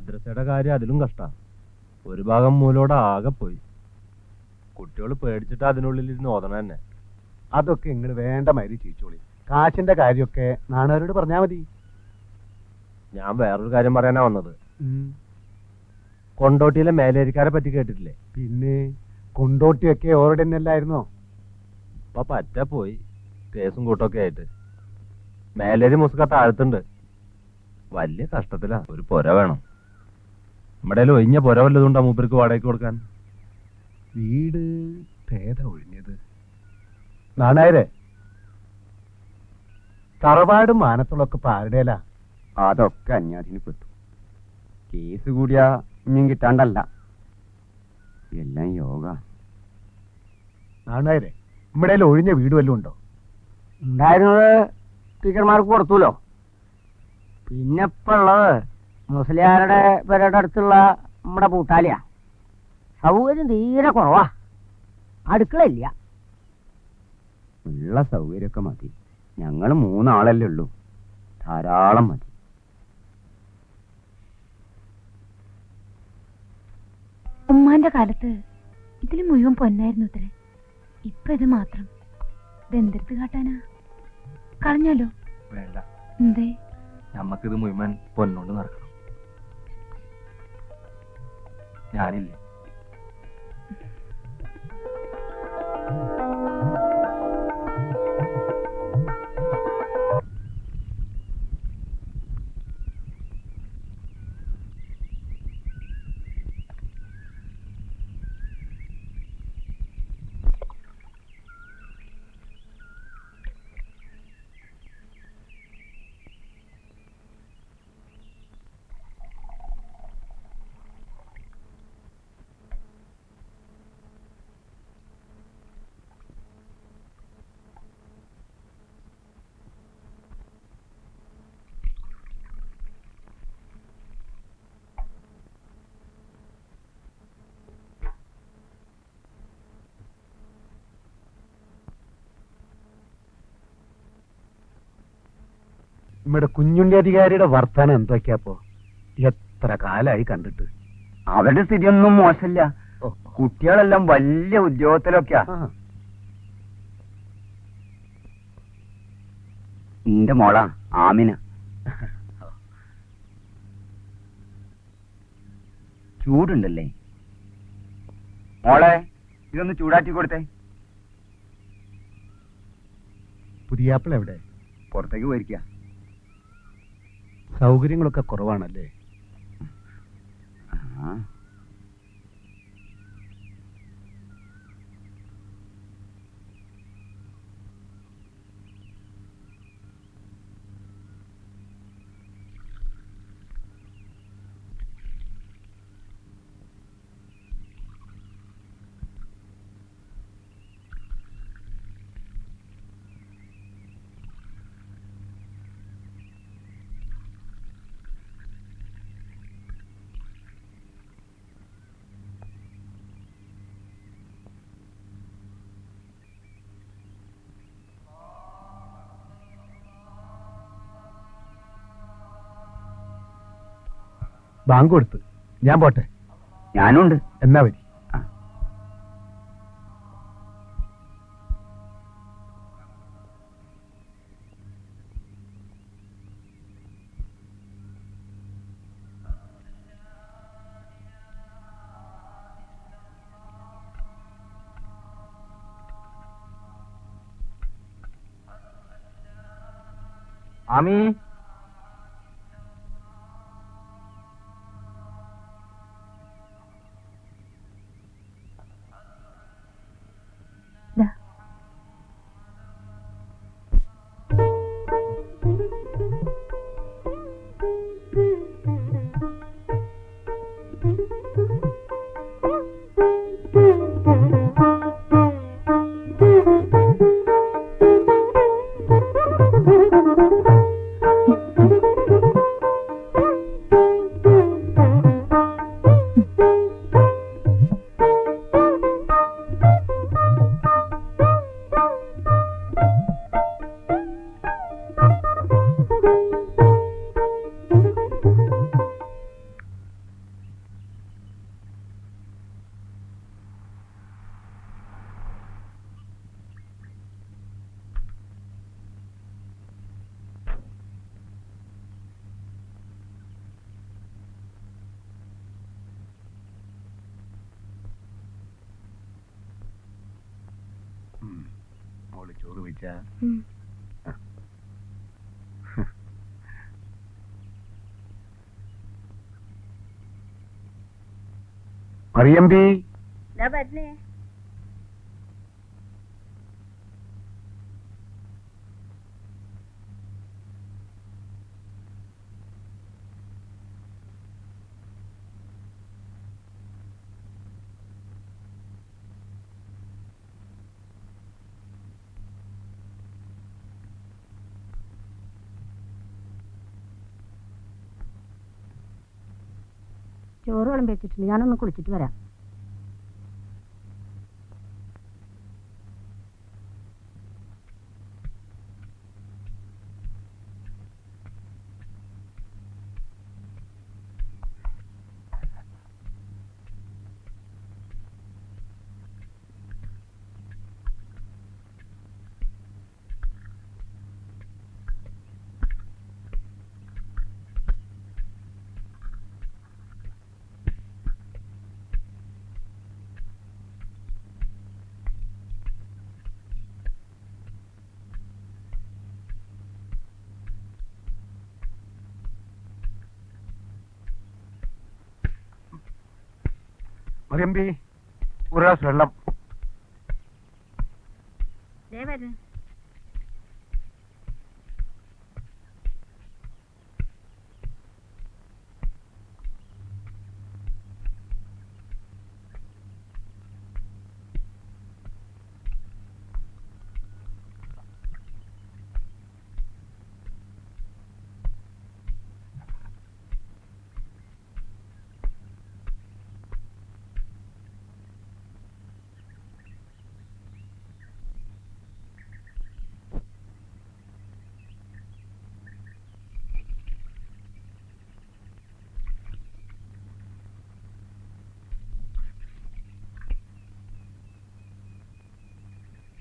മദ്രസയുടെ കാര്യം അതിലും കഷ്ടാ. ഒരു ഭാഗം മൂലോടെ ആകെ പോയി. കുട്ടികൾ പേടിച്ചിട്ട് അതിനുള്ളിൽ ഇരുന്ന് ഓതണ തന്നെ. അതൊക്കെ നിങ്ങൾ വേണ്ട മാതിരി ചെയ്യിച്ചോളി കാശിന്റെ കാര്യമൊക്കെ നാണവരോട് പറഞ്ഞാ മതി. ഞാൻ വേറൊരു കാര്യം പറയാനാ വന്നത്. കൊണ്ടോട്ടിയിലെ മേലേരിക്കാരെ പറ്റി കേട്ടിട്ടില്ലേ? പിന്നെ കൊണ്ടോട്ടിയൊക്കെ ഓരുടെ തന്നെ അല്ലായിരുന്നോ ഇപ്പൊ പറ്റ പോയി. കേസും കൂട്ടൊക്കെ ആയിട്ട്. മേലേരി മുസ്ക താഴ്ത്തുണ്ട്. വലിയ കഷ്ടത്തിലാ. ഒരു പൊര വേണം. നമ്മുടെ ഒഴിഞ്ഞ പുര വല്ലതുണ്ടോ മൂപ്പർക്ക് വാടകയ്ക്ക് കൊടുക്കാൻ? വീട് ഭേദ ഒഴിഞ്ഞത്. നാണായിരേ. തറവാടും മാനത്തുള്ളൊക്കെ ഇപ്പൊ ആരുടെയല്ല അതൊക്കെ അന്യാധീന പെട്ടു കേസ് കൂടിയാ ഇനിയും കിട്ടാണ്ടല്ല. എല്ലാം യോഗ. നാണായിരേ നമ്മുടെ ഒഴിഞ്ഞ വീട് വല്ലതും ഉണ്ടോ? ഉണ്ടായിരുന്നത് ടീച്ചർമാർക്ക് കൊടുത്തുല്ലോ പിന്നെ ഇപ്പൊ ഉള്ളത് മുസ്ലിയാരുടെ പേരുടെ അടുത്തുള്ള നമ്മുടെ പൂട്ടാലിയാ സൗകര്യം തീരെ കുറവാ. അടുക്കളയില്ല. ഉള്ള സൗകര്യമൊക്കെ മതി. ഞങ്ങൾ മൂന്നാളല്ലേ ഉള്ളൂ. ധാരാളം മതി. ഉമ്മാന്റെ കാലത്ത് ഇതിൽ മുഴുവൻ പൊന്നായിരുന്നു ഇത്രേ ഇപ്പൊ ഇത് മാത്രം. ഇതെന്തെടുത്ത് കാട്ടാനാ? കളഞ്ഞാലോ? വേണ്ട. എന്തേ? നമുക്കിത് മുഴുവൻ പൊന്നോണ്ട് നടക്കണം. ഞാനില്ലേ നമ്മുടെ കുഞ്ഞുണ്ണി അധികാരിയുടെ വർത്താനം എന്തൊക്കെയാപ്പോ എത്ര കാലായി കണ്ടിട്ട്? അവരുടെ സ്ഥിതിയൊന്നും മോശമില്ല. കുട്ടികളെല്ലാം വലിയ ഉദ്യോഗത്തിലൊക്കെയാ. ആ, നിന്റെ മോളാ ആമിന. ചൂടുണ്ടല്ലേ? മോളെ ഇതൊന്ന് ചൂടാറ്റി കൊടുത്തേ. പുതിയാപ്പിള എവിടെ? പുറത്തേക്ക് പോയിരിക്ക. സൗകര്യങ്ങളൊക്കെ കുറവാണല്ലേ? ബാങ്ക് കൊടുത്ത്. ഞാൻ പോട്ടെ. ഞാനുണ്ട്. എന്നാ വരി. గురించా మరియంబి hmm. ചോറ് വിളമ്പി വെച്ചിട്ടുണ്ട് ഞാനൊന്ന് കുളിച്ചിട്ട് വരാം. മറിയമ്പി ഒരു ഗ്ലാസ് വെള്ളം.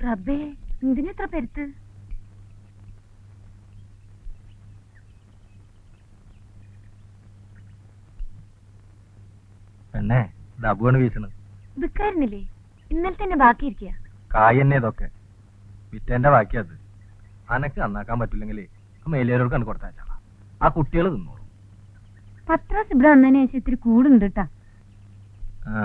റബ്ബേ എന്തിനെത്ര പെരുത്ത്? പെണ്ണേ ഡബുവാണ് വീശണത് വിൽക്കായിരുന്നില്ലേ ഇന്നലെ തന്നെ ബാക്കിയിരിക്കുക കായ് തന്നെ ഇതൊക്കെ. വിറ്റേന്റെ ബാക്കി അത്. അനക്ക് നന്നാക്കാൻ പറ്റില്ലെങ്കിലേ മേലേരോട് കണ്ട് കൊടുത്താച്ചാ ആ കുട്ടികൾ തിന്നോളൂ. പത്രാസ് ഇവിടെ വന്നതിന് ശേഷം ഇത്തിരി കൂടുണ്ട് കേട്ടാ ആ.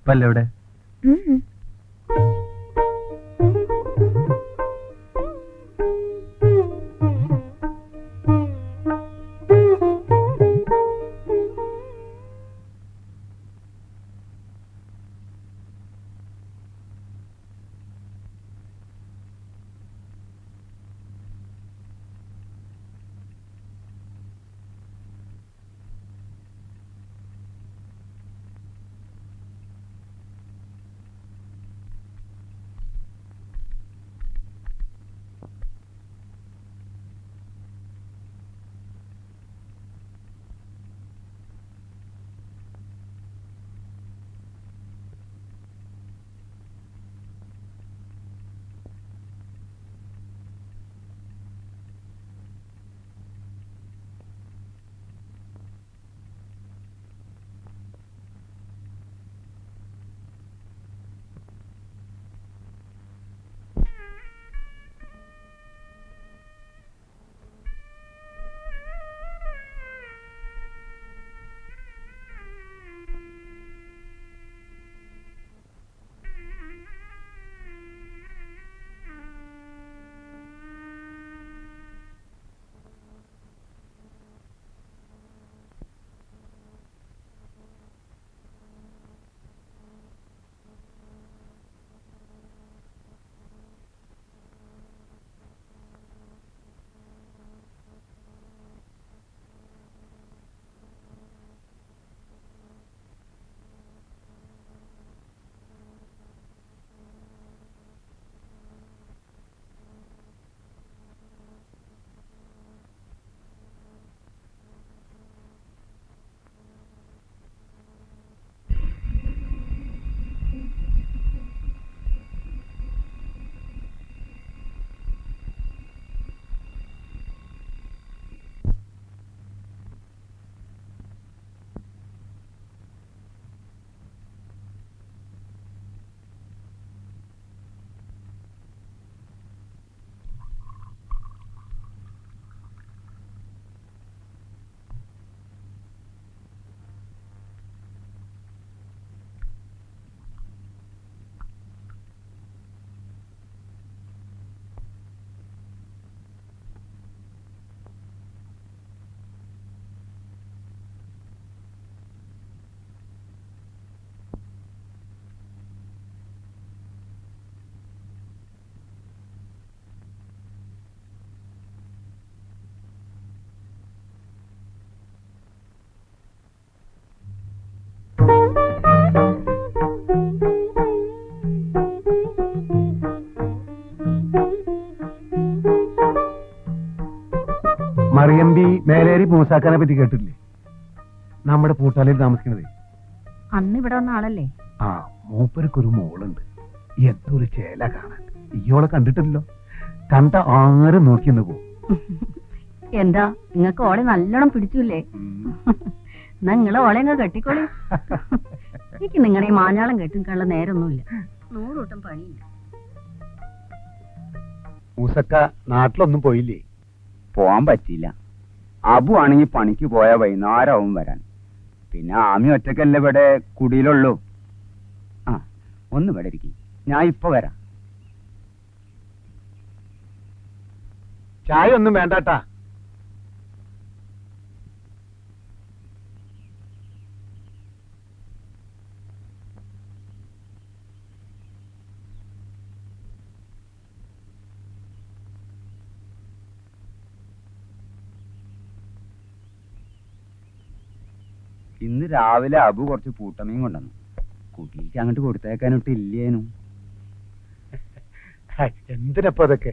ഉപ്പല്ലേ ഇവിടെ മൂസാക്കാനെ പറ്റി കേട്ടിട്ടില്ലേ നമ്മുടെ പൂട്ടാലയിൽ താമസിക്കണത്. അന്ന് ഇവിടെ വന്ന ആളല്ലേ? ആ മൂപ്പർക്കൊരു മോളുണ്ട്. ഒരു ചേല കാണാൻ. ഇയോളെ കണ്ടിട്ടില്ലല്ലോ? കണ്ട ആരും നോക്കിന്ന് പോകും എന്താ നിങ്ങൾക്ക് ഓളെ നല്ലോണം പിടിച്ചില്ലേ? എന്നാ നിങ്ങളെ ഓളെ അങ്ങ് കെട്ടിക്കോളി. എനിക്ക് നിങ്ങളെ ഈ മാഞ്ഞാളം കെട്ടിക്കാനുള്ള നേരമൊന്നുമില്ല നൂറൂട്ടം പണിയില്ല. മൂസക്ക നാട്ടിലൊന്നും പോയില്ലേ? പോവാൻ പറ്റിയില്ല. അബു ആണെങ്കിൽ പണിക്ക് പോയാൽ വൈകുന്നേരമാവും വരാൻ. പിന്നെ ആമി ഒറ്റക്കല്ല ഇവിടെ? കുടിയിലുള്ളൂ. ആ ഒന്ന് ഇവിടെ ഇരിക്കും. ഞാൻ ഇപ്പൊ വരാം. ചായ ഒന്നും വേണ്ടാട്ടാ. ഇന്ന് രാവിലെ അബു കുറച്ച് കൂട്ടമീൻ കൊണ്ടുവന്നു. കുട്ടിക്ക് അങ്ങോട്ട് കൊടുത്തേക്കാനൊട്ട് ഇല്ലേനു. എന്തിനപ്പോ അതൊക്കെ?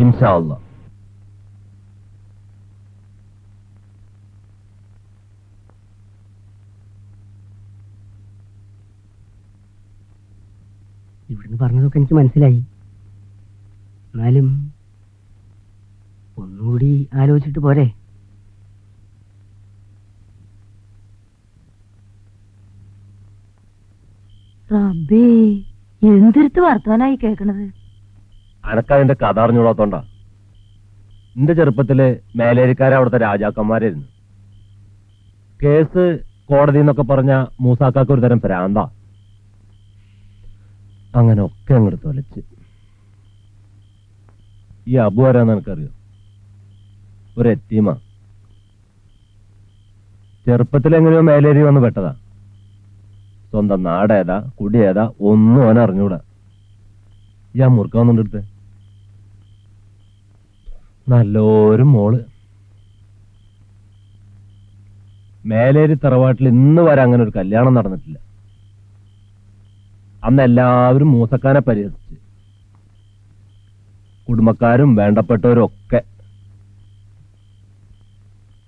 ഏ? ഇൻഷാ അല്ലാ ഇവിടുന്ന് പറഞ്ഞതൊക്കെ എനിക്ക് മനസ്സിലായി. എന്നാലും ഒന്നുകൂടി ആലോചിച്ചിട്ട് പോരെ. റബ്ബേ എന്തിരുത്ത് വർത്തമാനായി കേക്കണത്? അനക്കതിന്റെ കഥ അറിഞ്ഞൂടാത്തോണ്ടാ എന്റെ ചെറുപ്പത്തിൽ മേലേരിക്കാരെ അവിടുത്തെ രാജാക്കന്മാരായിരുന്നു. കേസ് കോടതി എന്നൊക്കെ പറഞ്ഞ മൂസാക്കാക്ക് ഒരു തരം ഭ്രാന്ത അങ്ങനെ ഒക്കെ അങ്ങോട്ട് തൊലച്ച്. ഈ അബു ആരാന്ന് എനിക്കറിയോ? ഒരു എത്തീമ ചെറുപ്പത്തിൽ എങ്ങനെയോ മേലേരി വന്ന് പെട്ടതാ. സ്വന്തം നാടേതാ കുടിയേതാ ഒന്നും അവൻ അറിഞ്ഞൂടാ ഈ മുറുക്ക വന്നിട്ട് നല്ലൊരു മോൾ. മേലേരി തറവാട്ടിൽ ഇന്ന് വരെ അങ്ങനെ ഒരു കല്യാണം നടന്നിട്ടില്ല. അന്ന് എല്ലാവരും മൂസക്കാനെ പരിഹസിച്ച്. കുടുംബക്കാരും വേണ്ടപ്പെട്ടവരും ഒക്കെ.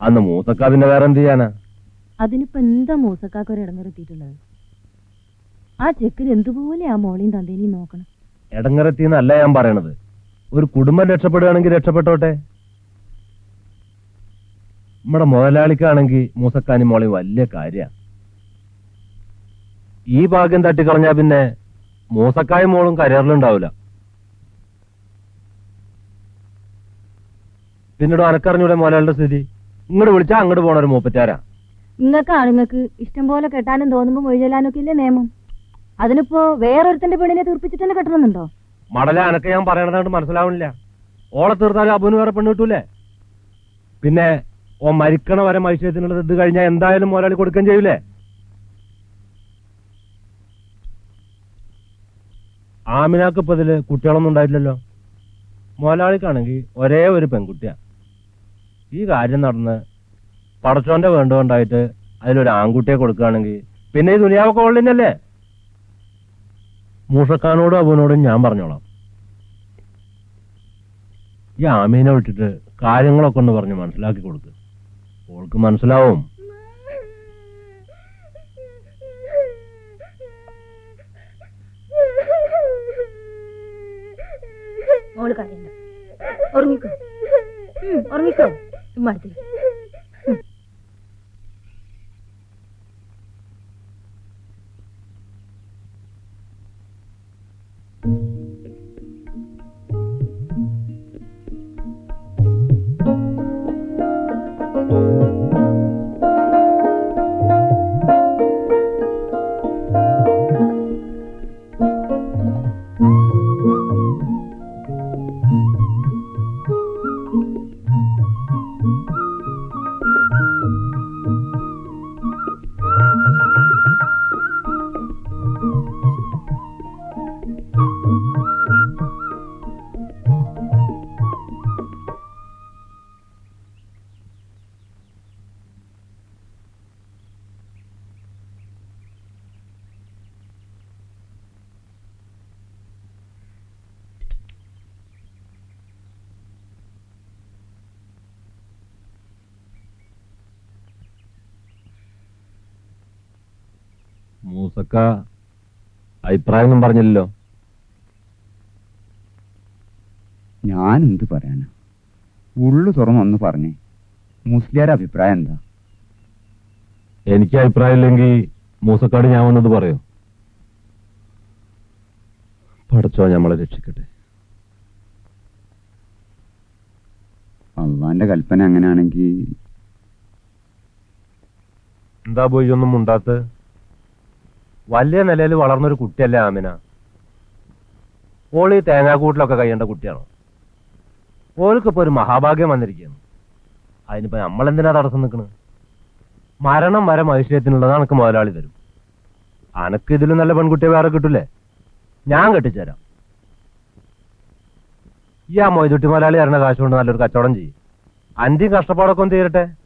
അന്ന് മൂസക്ക പിന്നെ വേറെ എന്ത് ചെയ്യാനാ? അതിനിപ്പോ എന്താ മൂസക്കാക്കൊരു ഇടങ്ങറെത്തിയിട്ടുള്ളത് ആ ചെക്കൻ എന്തുപോലെ ആ മോളിയും തന്തേനെയും നോക്കണം. ഇടങ്ങറത്തിന്നല്ല ഞാൻ പറയണത്. ഒരു കുടുംബം രക്ഷപ്പെടുകയാണെങ്കിൽ രക്ഷപ്പെട്ടോട്ടെ? നമ്മുടെ മുതലാളിക്കാണെങ്കിൽ മൂസക്കാനി മോളി വലിയ കാര്യമാണ് ഈ ഭാഗ്യം തട്ടിക്കളഞ്ഞാ പിന്നെ മൂസക്കായ മോളും കരിയറിലുണ്ടാവില്ല പിന്നീട് അനക്കറിഞ്ഞൂടെ മുതലാളിയുടെ സ്ഥിതി? ഇങ്ങോട്ട് വിളിച്ചാ അങ്ങോട്ട് പോണ ഒരു മൂപ്പറ്റാരാ. നിങ്ങൾക്ക് ആണുങ്ങൾക്ക് ഇഷ്ടം പോലെ കെട്ടാനും തോന്നുമ്പോൾ മൊഴിചെല്ലാനും ഒക്കെ ഇല്ലേ നിയമം അതിനിപ്പോ വേറൊരുത്തന്റെ പെണ്ണിനെ തീർപ്പിച്ചിട്ട് തന്നെ കെട്ടണമെന്നുണ്ടോ? മടല അനക്ക് ഞാൻ പറയണതായിട്ട് മനസ്സിലാവണില്ല. ഓളെ തീർത്താലും അബുവിന് വേറെ പെണ്ണ് കിട്ടൂലേ? പിന്നെ ഓ മരിക്കണ വരെ മത്സ്യത്തിനുള്ളത് ഇത് കഴിഞ്ഞാൽ എന്തായാലും മുതലാളി കൊടുക്കുകയും ചെയ്യൂലേ? ആമിനാക്ക് ഇപ്പൊ ഇതിൽ കുട്ടികളൊന്നും ഉണ്ടായിട്ടില്ലല്ലോ. മുതലാളിക്കാണെങ്കിൽ ഒരേ ഒരു പെൺകുട്ടിയാ. ഈ കാര്യം നടന്ന് പടച്ചോന്റെ വേണ്ടുകൊണ്ടായിട്ട് അതിലൊരു ആൺകുട്ടിയെ കൊടുക്കുകയാണെങ്കിൽ പിന്നെ ഈ ദുനിയാവൊക്കെ ഉള്ളിനല്ലേ മൂസക്കാനോടും അബുവിനോടും ഞാൻ പറഞ്ഞോളാം. ഈ ആമീനെ വിട്ടിട്ട് കാര്യങ്ങളൊക്കെ ഒന്ന് പറഞ്ഞ് മനസ്സിലാക്കി കൊടുക്ക്. ഓൾക്ക് മനസ്സിലാവും. ഓൾ ഉറങ്ങിക്കോ. ഉറങ്ങിക്കോ. ചുമ്മാ മൂസക്ക അഭിപ്രായമൊന്നും പറഞ്ഞില്ലല്ലോ. ഞാൻ എന്ത് പറയാനാ? ഉള്ളു തുറന്നൊന്ന് പറഞ്ഞേ. മുസ്ലിയാരുടെ അഭിപ്രായം എന്താ? എനിക്ക് അഭിപ്രായം ഇല്ലെങ്കിൽ മൂസക്കാട് ഞാൻ വന്നത് പറയോ? പഠിച്ചോ ഞമ്മളെ രക്ഷിക്കട്ടെ. അള്ളാന്റെ കൽപ്പന അങ്ങനെയാണെങ്കിൽ എന്താ പോയി ഒന്നും മുണ്ടാത്ത് വലിയ നിലയിൽ വളർന്നൊരു കുട്ടിയല്ലേ ആമിന. ഓൾ ഈ തേങ്ങാക്കൂട്ടിലൊക്കെ കഴിയേണ്ട കുട്ടിയാണോ? ഓൾക്കിപ്പോ ഒരു മഹാഭാഗ്യം വന്നിരിക്കുകയാണ് അതിനിപ്പോ നമ്മൾ എന്തിനാ തടസ്സം നിൽക്കുന്നത് മരണം വരെ മനുഷ്യത്തിനുള്ളത് അനക്ക് മുതലാളി തരും. അനക്ക് ഇതിലും നല്ല പെൺകുട്ടിയെ വേറെ കിട്ടൂലേ? ഞാൻ കെട്ടിച്ചേരാം. ഈ ആ മൊയ്തുട്ടി മുതലാളി തരണ കാശ് കൊണ്ട് നല്ലൊരു കച്ചവടം ചെയ്യും. അന്റെയും കഷ്ടപ്പാടൊക്കെ ഒന്ന് തീരട്ടെ?